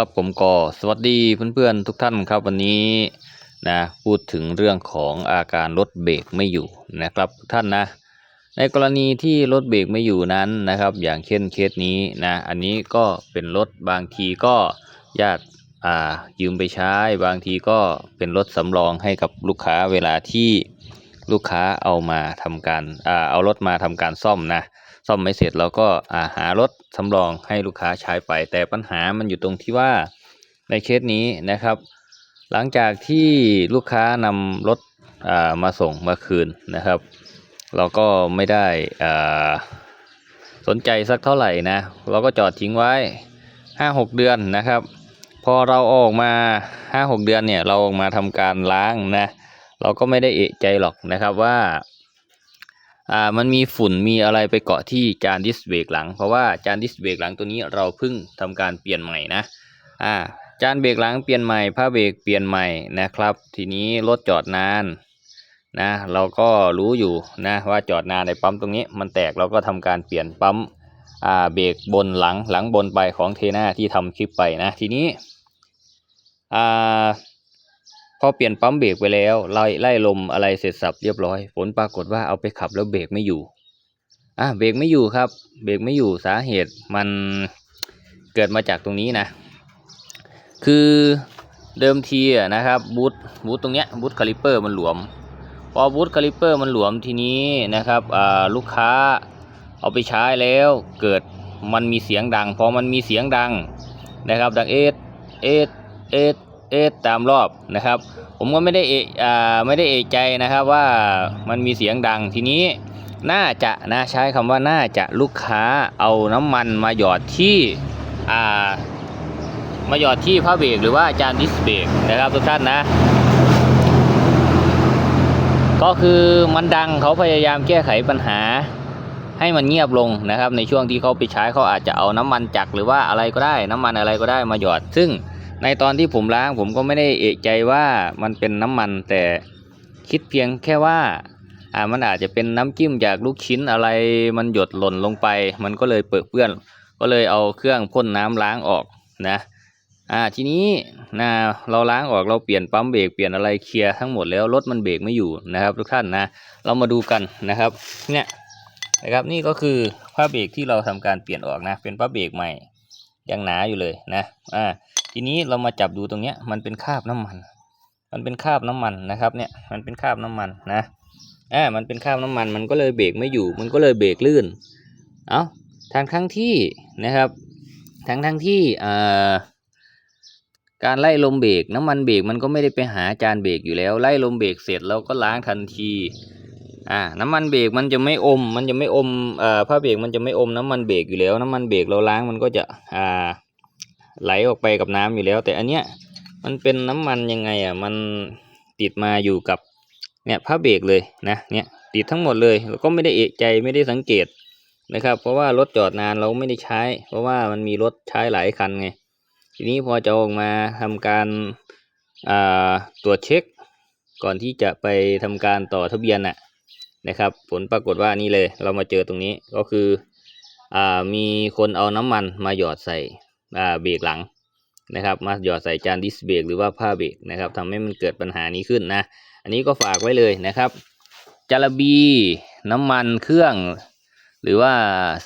ครับผมก็สวัสดีเพื่อนๆทุกท่านครับวันนี้นะพูดถึงเรื่องของอาการรถเบรกไม่อยู่นะครับทุกท่านนะ ในกรณีที่รถเบรกไม่อยู่นั้นนะครับ อย่างเช่นเคสนี้นะอันนี้ก็เป็นรถบางทีก็ญาติอ่ายืมไปใช้ บางทีก็เป็นรถสำรองให้กับลูกค้าเวลาที่ลูกค้าเอามาทำการอ่าเอารถมาทำการซ่อมนะ ซ่อมไม่เสร็จเราก็อ่าหารถสำรองให้ลูกค้าใช้ไป แต่ปัญหามันอยู่ตรงที่ว่าในเคสนี้นะครับ หลังจากที่ลูกค้านำรถอ่ามาส่งมาคืนนะครับ เราก็ไม่ได้อ่าสนใจสักเท่าไหร่นะ เราก็จอดทิ้งไว้ห้าหกเดือนนะครับ พอเราออกมาห้าหกเดือนเนี่ยเราออกมาทำการล้างนะ เราก็ไม่ได้เอะใจหรอกนะครับว่า อ่ามันมีฝุ่นมีอะไรไปเกาะที่จานดิสเบรกหลัง เพราะว่าจานดิสเบรกหลังตัวนี้เราเพิ่งทำการเปลี่ยนใหม่นะอ่าจานเบรกหลังเปลี่ยนใหม่ผ้าเบรกเปลี่ยนใหม่นะครับ ทีนี้รถจอดนานนะเราก็รู้อยู่นะว่าจอดนานในปั๊มตรงนี้ มันแตกเราก็ทำการเปลี่ยนปั๊มอ่าเบรกบนหลังหลังบนไปของเทน่าที่ทำคลิปไปนะทีนี้อ่า พอเปลี่ยนปั๊มเบรกไปแล้วไล่ไล่ลมอะไรเสร็จสับเรียบร้อย ผลปรากฏว่าเอาไปขับแล้วเบรกไม่อยู่อะเบรกไม่อยู่ครับ เบรกไม่อยู่สาเหตุมันเกิดมาจากตรงนี้นะ คือเดิมทีนะครับบูทบูทตรงเนี้ยบูทคาลิเปอร์มันหลวม พอบูทคาลิเปอร์มันหลวมทีนี้นะครับอ่าลูกค้าเอาไปใช้แล้วเกิดมันมีเสียงดัง พอมันมีเสียงดังนะครับ ดังเอสเอสเอส เอสตามรอบนะครับ ผมก็ไม่ได้เอะอ่าไม่ได้เอะใจนะครับว่ามันมีเสียงดังทีนี้น่าจะนะใช้คำว่าน่าจะลูกค้าเอาน้ำมันมาหยอดที่อ่ามาหยอดที่ผ้าเบรกหรือว่าจานดิสเบรกนะครับทุกท่านนะ ก็คือมันดังเขาพยายามแก้ไขปัญหาให้มันเงียบลงนะครับ ในช่วงที่เขาไปใช้เขาอาจจะเอาน้ำมันจักรหรือว่าอะไรก็ได้น้ำมันอะไรก็ได้มาหยอด ซึ่ง ในตอนที่ผมล้างผมก็ไม่ได้เอะใจว่ามันเป็นน้ำมัน แต่คิดเพียงแค่ว่าอ่ามันอาจจะเป็นน้ำจิ้มจากลูกชิ้นอะไรมันหยดหล่นลงไป มันก็เลยเปื้อนเปื้อน ก็เลยเอาเครื่องพ่นน้ำล้างออกนะ อ่าทีนี้นะเราล้างออกเราเปลี่ยนปั๊มเบรกเปลี่ยนอะไรเคลียร์ทั้งหมดแล้วรถมันเบรกไม่อยู่นะครับ ทุกท่านนะ เรามาดูกันนะครับเนี่ยนะครับนี่ก็คือผ้าเบรกที่เราทำการเปลี่ยนออกนะ เป็นผ้าเบรกใหม่ยังหนาอยู่เลยนะอ่า ทีนี้เรามาจับดูตรงเนี้ยมันเป็นคราบน้ำมัน มันเป็นคราบน้ำมันนะครับเนี่ยมันเป็นคราบน้ำมันนะอ่ามันเป็นคราบน้ำมันมันก็เลยเบรกไม่อยู่ มันก็เลยเบรกลื่นเอาทางทั้งที่นะครับทางทั้งที่อ่าการไล่ลมเบรกน้ำมันเบรกมันก็ไม่ได้ไปหาจานเบรกอยู่แล้ว ไล่ลมเบรกเสร็จเราก็ล้างทันทีอ่าน้ำมันเบรกมันจะไม่อม มันจะไม่อมอ่อผ้าเบรกมันจะไม่อมน้ำมันเบรกอยู่แล้ว น้ำมันเบรกเราล้างมันก็จะอ่า ไหลออกไปกับน้ำอยู่แล้ว แต่อันเนี้ยมันเป็นน้ำมันยังไงอะมันติดมาอยู่กับเนี่ยผ้าเบรกเลยนะเนี่ยติดทั้งหมดเลยแล้วก็ไม่ได้เอะใจไม่ได้สังเกตนะครับ เพราะว่ารถจอดนานเราไม่ได้ใช้ เพราะว่ามันมีรถใช้หลายคันไงทีนี้พอจะออกมาทำการอ่าตรวจเช็ค ก่อนที่จะไปทำการต่อทะเบียนน่ะนะครับ ผลปรากฏว่านี่เลยเรามาเจอตรงนี้ก็คืออ่ามีคนเอาน้ำมันมาหยอดใส่ เบรกหลังนะครับ มาหยอดใส่จานดิสเบรกหรือว่าผ้าเบรกนะครับทำให้มันเกิดปัญหานี้ขึ้นนะ อันนี้ก็ฝากไว้เลยนะครับจารบีน้ำมันเครื่อง หรือว่า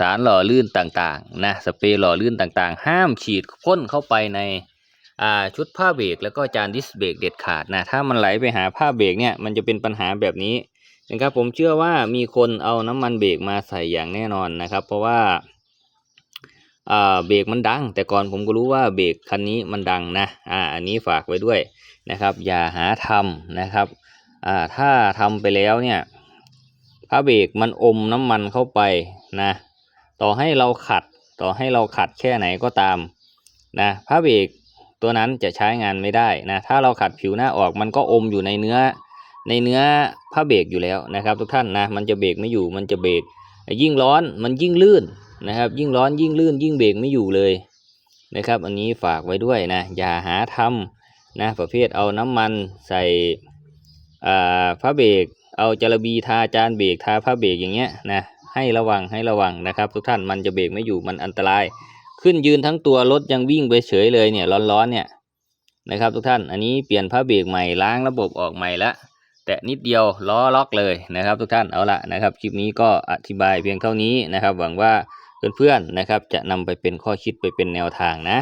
สารหล่อลื่นต่างๆนะสเปรย์หล่อลื่นต่างๆ ห้ามฉีดพ่นเข้าไปในชุดผ้าเบรกแล้วก็จานดิสเบรกเด็ดขาดนะถ้ามันไหลไปหาผ้าเบรกเนี่ยมันจะเป็นปัญหาแบบนี้นะครับผมเชื่อว่ามีคนเอาน้ำมันเบรกมาใส่อย่างแน่นอนนะครับ เพราะว่า อ่าเบรกมันดัง แต่ก่อนผมก็รู้ว่าเบรกคันนี้มันดังนะอ่าอันนี้ฝากไว้ด้วยนะครับ อย่าหาทำนะครับอ่าถ้าทำไปแล้วเนี่ยผ้าเบรกมันอมน้ำมันเข้าไปนะ ต่อให้เราขัดต่อให้เราขัดแค่ไหนก็ตามนะผ้าเบรกตัวนั้นจะใช้งานไม่ได้นะถ้าเราขัดผิวหน้าออกมันก็อมอยู่ในเนื้อ ในเนื้อผ้าเบรกอยู่แล้วนะครับ ทุกท่านนะมันจะเบรกไม่อยู่มันจะเบรกยิ่งร้อนมันยิ่งลื่น นะครับ ยิ่งร้อนยิ่งลื่นยิ่งเบรกไม่อยู่เลยนะครับ อันนี้ฝากไว้ด้วยนะ อย่าหาทำนะประเภทเอาน้ำมันใส่ผ้าเบรกเอาจารบีทาจานเบรกทาผ้าเบรกอย่างเงี้ยนะให้ระวังให้ระวังนะครับ ทุกท่านมันจะเบรกไม่อยู่มันอันตราย ขึ้นยืนทั้งตัวรถยังวิ่งไปเฉยเลยเนี่ยร้อนๆเนี่ยนะครับ ทุกท่านอันนี้เปลี่ยนผ้าเบรกใหม่ล้างระบบออกใหม่ละแต่นิดเดียวล้อล็อกเลยนะครับ ทุกท่านเอาละนะครับ คลิปนี้ก็อธิบายเพียงเท่านี้นะครับ หวังว่า เพื่อนๆนะครับ จะนำไปเป็นข้อคิดไปเป็นแนวทางนะ